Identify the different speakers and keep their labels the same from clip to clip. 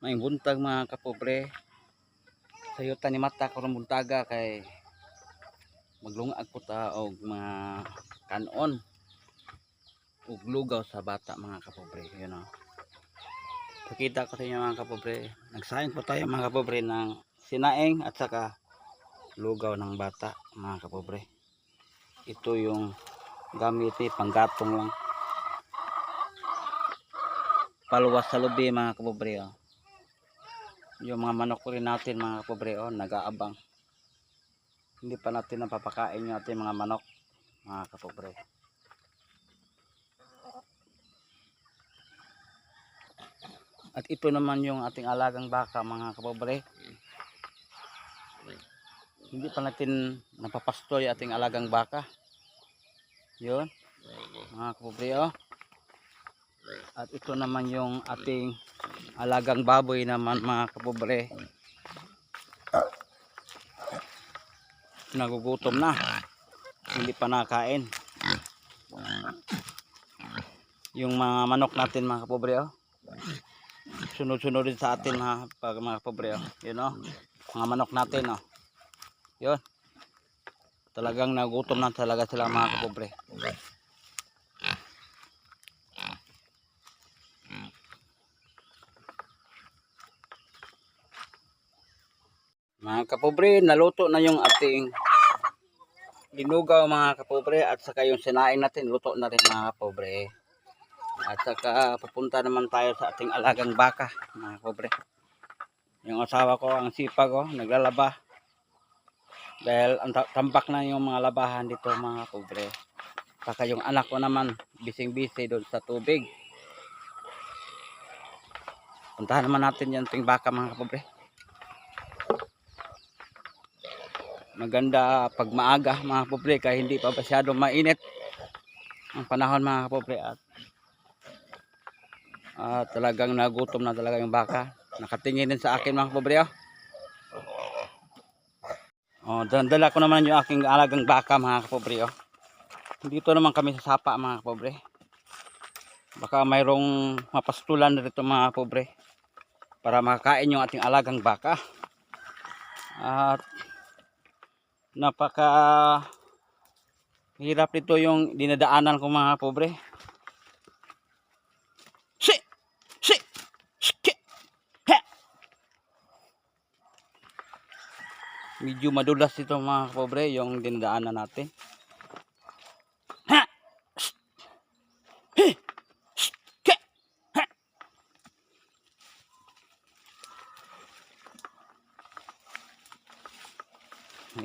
Speaker 1: may buntag mga kapobre. Sayutan ni mata karon buntaga kay maglungag ko ta og mga kanon ug lugaw sa bata mga kapobre you know. Pakita ko sa inyo mga kapobre. Nagsayang po tayo mga kapobre ng sinaing at saka lugaw ng bata mga kapobre. Ito yung gamit eh, panggatong lang paluwas sa lubi mga kapobre oh. Yung mga manok rin natin mga kapobre oh, nag-aabang. Hindi pa natin napapakain yung ating mga manok mga kapobre. At ito naman yung ating alagang baka mga kapobre. Hindi pa natin napapasto yung ating alagang baka. Yun mga kapobre oh at ito naman yung ating alagang baboy naman mga kapobre. Nagugutom na. Hindi pa nakain. Yung mga manok natin mga kapobre oh. Sunod-sunod din sa atin mga, pag mga kapobre oh. Yun oh. Mga manok natin oh. Yun. Talagang nagutom na talaga sila mga kapobre. Mga kapobre, naluto na yung ating linugaw mga kapobre at saka yung sinain natin, luto na rin mga kapobre. At saka papunta naman tayo sa ating alagang baka mga kapobre. Yung asawa ko, ang sipag ko, naglalaba. Dahil ang ta- tambak na yung mga labahan dito mga kapobre. Saka yung anak ko naman, bising-bisi doon sa tubig. Puntahan naman natin yung ting baka mga kapobre. Maganda pag maaga mga kapobre kaya hindi pa masyado mainit ang panahon mga kapobre at ah, talagang nagutom na talaga yung baka nakatingin sa akin mga kapobre oh. Oh, dala ko naman yung aking alagang baka mga kapobre oh. dito naman kami sa sapa mga kapobre baka mayroong mapastulan dito mga kapobre para makakain yung ating alagang baka at napaka hirap nito yung dinadaanan ko mga pobre. Si! Si! Ski! He! Medyo madulas ito mga pobre yung dinadaanan natin. Ha! Sk! He! Ski! Ha!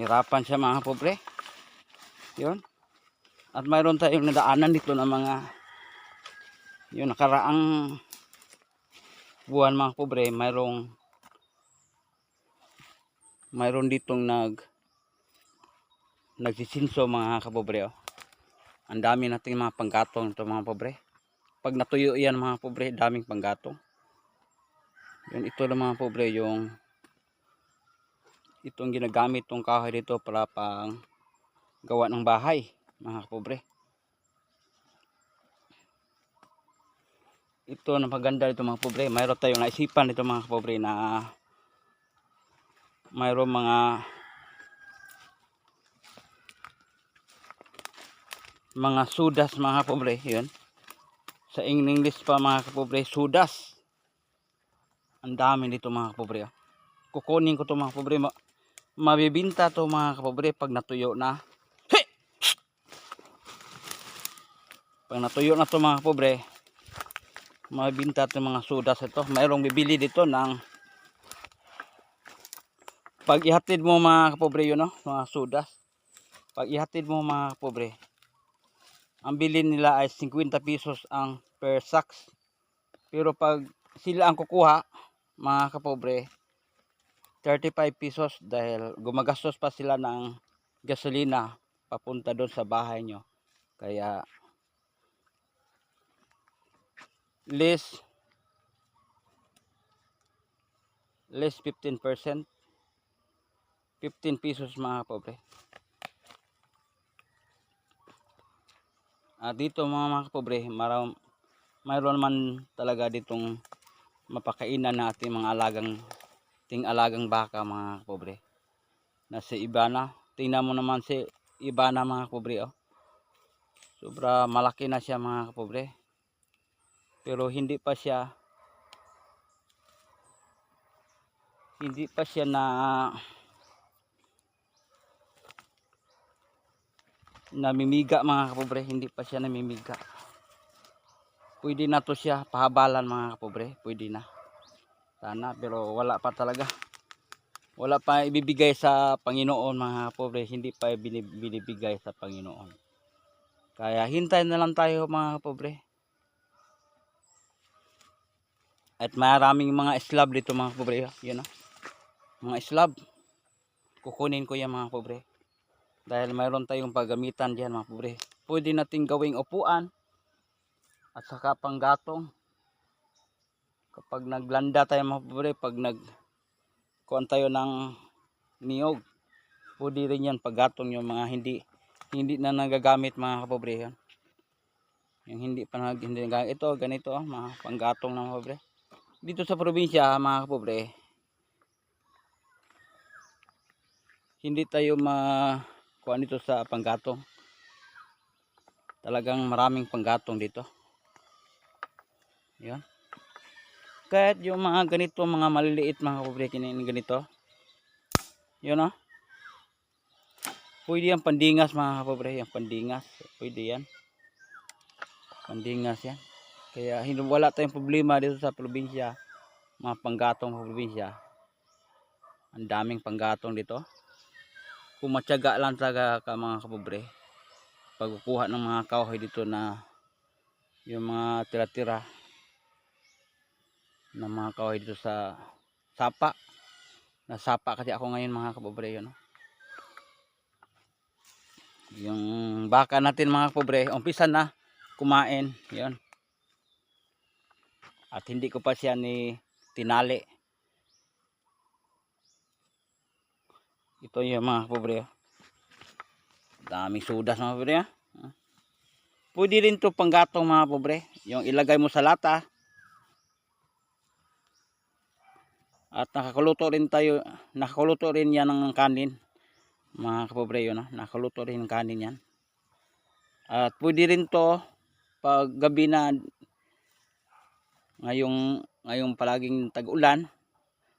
Speaker 1: Hirapan siya mga pobre. Yun. At mayroon tayong nadaanan dito ng mga yung nakaraang buwan mga pobre, mayroong mayroon ditong nag nagsisinso mga kapobre oh. Ang dami nating mga panggatong ito mga pobre. Pag natuyo yan mga pobre, daming panggatong. Yun ito lang mga pobre yung itong ginagamit tong kahoy dito para pang gawa ng bahay mga pobre ito napaganda dito mga pobre mayroon tayong naisipan dito mga pobre na mayroon mga mga sudas mga pobre yun. Sa English pa mga pobre sudas. Ang dami dito mga pobre oh. kukunin ko to mga pobre ma- mabibinta to mga kapobre pag natuyo na. Pag natuyo na to mga kapobre, mabibinta to mga sudas ito. Mayroong bibili dito ng pag ihatid mo mga kapobre yun no, mga sudas. Pag ihatid mo mga kapobre, ang bilin nila ay 50 pesos ang per sacks. Pero pag sila ang kukuha, mga kapobre, 35 pesos dahil gumagastos pa sila ng gasolina papunta doon sa bahay nyo. Kaya less less 15% 15 pesos mga pobre. Ah, dito mga mga pobre, maram, mayroon man talaga ditong mapakainan ng ating mga alagang ting alagang baka mga kapobre. Na si Ibana, tingnan mo naman si Ibana mga kapobre oh. Sobra malaki na siya mga kapobre. Pero hindi pa siya hindi pa siya na namimiga mga kapobre, hindi pa siya namimiga. Pwede na to siya pahabalan mga kapobre, pwede na. Sana pero wala pa talaga. Wala pa ibibigay sa Panginoon mga kapobre, hindi pa binib- binibigay sa Panginoon. Kaya hintayin na lang tayo mga kapobre. At maraming mga slab dito mga kapobre, yun oh. Mga slab. Kukunin ko yan mga kapobre. Dahil mayroon tayong paggamitan diyan mga pobre. Pwede nating gawing upuan at saka panggatong. Kapag naglanda tayo mga pobre, pag nag kuan tayo ng niyog, pwede rin yan paggatong yung mga hindi hindi na nagagamit mga kapobre yan. Yung hindi pa nag hindi nagagamit. Ito, ganito oh, mga panggatong ng mga. Dito sa probinsya mga kapobre, hindi tayo ma kuha nito sa panggatong. Talagang maraming panggatong dito. Yan. Kahit yung mga ganito, mga maliliit mga kapobre, kinin ganito. Yun o. Pwede yan pandingas mga kapobre, yung pandingas. Pwede yan. Pandingas yan. Kaya wala tayong problema dito sa probinsya. Mga panggatong probinsya. Ang daming panggatong dito kung matyaga lang talaga ka mga kapobre pagkukuha ng mga kahoy dito na yung mga tira-tira ng mga kahoy dito sa sapa na sapa kasi ako ngayon mga kapobre yun no? yung baka natin mga kapobre umpisa na kumain yun at hindi ko pa siya ni tinali Ito yung mga pobre. oh. Daming sudas mga pobre. ah. Ah. Pwede rin to panggatong mga pobre. Yung ilagay mo sa lata. At nakakuluto rin tayo, nakakuluto rin yan ng kanin. Mga kapobre yun, ah. nakakuluto rin ng kanin yan. At pwede rin to pag gabi na ngayong ngayong palaging tag-ulan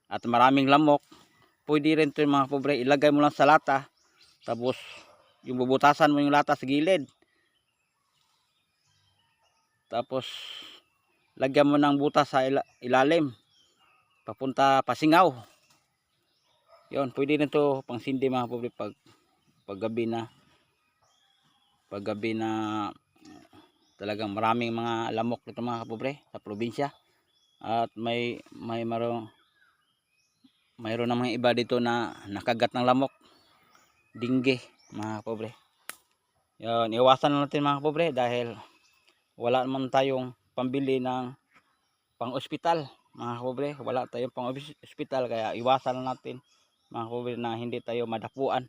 Speaker 1: at maraming lamok pwede rin ito mga pobre ilagay mo lang sa lata tapos yung bubutasan mo yung lata sa gilid tapos lagyan mo ng butas sa ila- ilalim papunta pasingaw. Yon pwede rin ito pang sindi mga pobre pag paggabi na. Paggabi na talagang maraming mga lamok dito mga kapobre sa probinsya. At may may marong mayroon namang iba dito na nakagat ng lamok. Dingge mga pobre yun iwasan na natin mga pobre dahil wala naman tayong pambili ng pang ospital mga pobre wala tayong pang ospital kaya iwasan na natin. Mga pobre na hindi tayo madapuan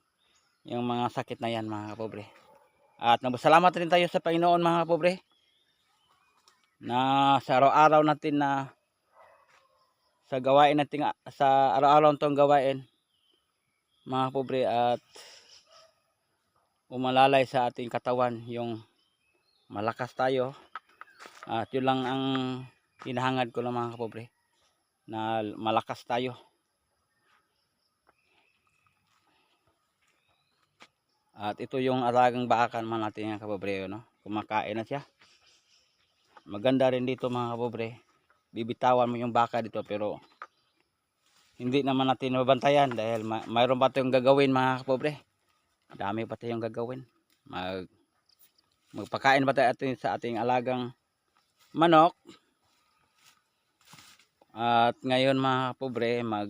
Speaker 1: yung mga sakit na yan mga pobre at nagpasalamat rin tayo sa Panginoon mga pobre na sa araw-araw natin na sa gawain natin sa araw-araw tong gawain mga pobre at umalalay sa ating katawan yung malakas tayo. At yun lang ang hinahangad ko ng mga kapobre na malakas tayo. At ito yung alagang baakan man natin mga kapobre no? kumakain na siya. Maganda rin dito mga kapobre. Bibitawan mo yung baka dito pero hindi naman natin mabantayan dahil ma mayroon pa tayong gagawin mga kapobre. Dami pa tayong gagawin. Mag magpakain pa tayo sa ating alagang manok at ngayon mga kapobre mag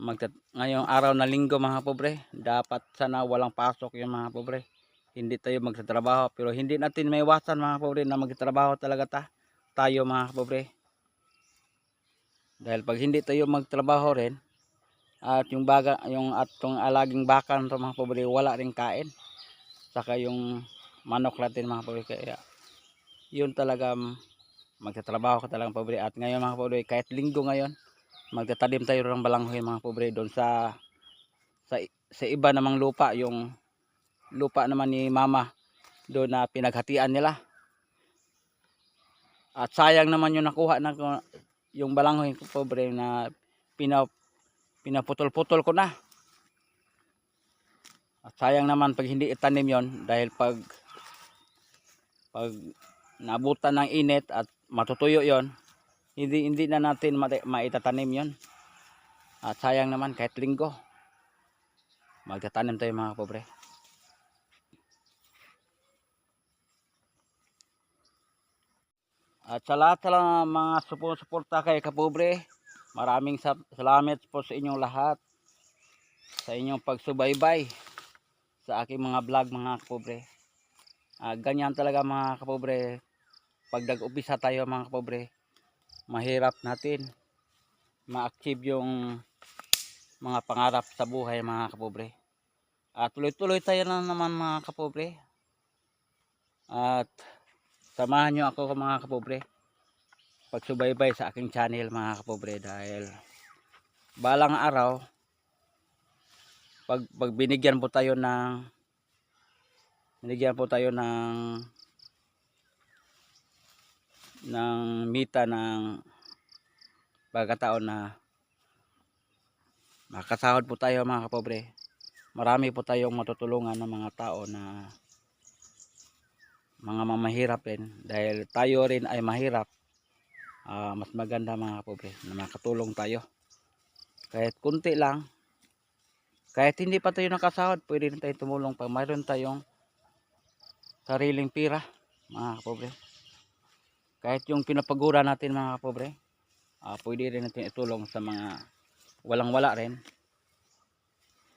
Speaker 1: mag ngayong araw na linggo mga pobre dapat sana walang pasok yung mga pobre hindi tayo magtatrabaho pero hindi natin maiwasan mga pobre na magtatrabaho talaga ta tayo mga pobre dahil pag hindi tayo magtrabaho rin at yung baga yung atong alaging baka nito mga pobre wala ring kain. Saka yung manok natin mga pobre kaya yun talaga magtatrabaho ka talagang pobre. At ngayon mga pobre kahit linggo ngayon magtatanim tayo ng balanghoy mga pobre doon sa sa sa iba namang lupa yung lupa naman ni mama doon na pinaghatian nila. At sayang naman yung nakuha na yung balanghoy pobre na pina, pinaputol-putol ko na. At sayang naman pag hindi itanim yon dahil pag pag nabutan ng init at matutuyo yon hindi hindi na natin maitatanim yon at sayang naman kahit linggo magtatanim tayo mga pobre at sa lahat sa mga suporta kay kapobre maraming sa- salamat po sa inyong lahat sa inyong pagsubaybay sa aking mga vlog mga kapobre. Ah, ganyan talaga mga kapobre pag nag-upisa tayo mga kapobre mahirap natin ma-achieve yung mga pangarap sa buhay mga kapobre. At tuloy-tuloy tayo na naman mga kapobre. At samahan nyo ako mga kapobre. Pagsubaybay sa aking channel mga kapobre dahil balang araw pag, pag binigyan po tayo ng binigyan po tayo ng ng mita ng pagkataon na makasahod po tayo mga kapobre. Marami po tayong matutulungan ng mga tao na mga mamahirap rin dahil tayo rin ay mahirap. Ah, mas maganda mga kapobre na makatulong tayo. Kahit kunti lang. Kahit hindi pa tayo nakasahod pwede rin tayo tumulong pag mayroon tayong sariling pira mga kapobre kahit yung pinapagura natin mga kapobre ah, pwede rin natin itulong sa mga walang wala rin.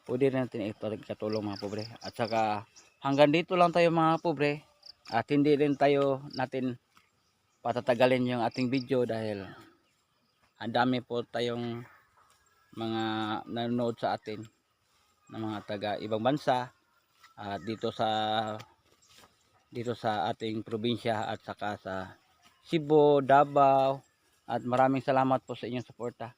Speaker 1: Pwede rin natin itulong mga pobre at saka hanggang dito lang tayo mga pobre at hindi rin tayo natin patatagalin yung ating video dahil ang dami po tayong mga nanonood sa atin ng mga taga ibang bansa at dito sa dito sa ating probinsya at saka sa Cebu, Davao at maraming salamat po sa inyong suporta.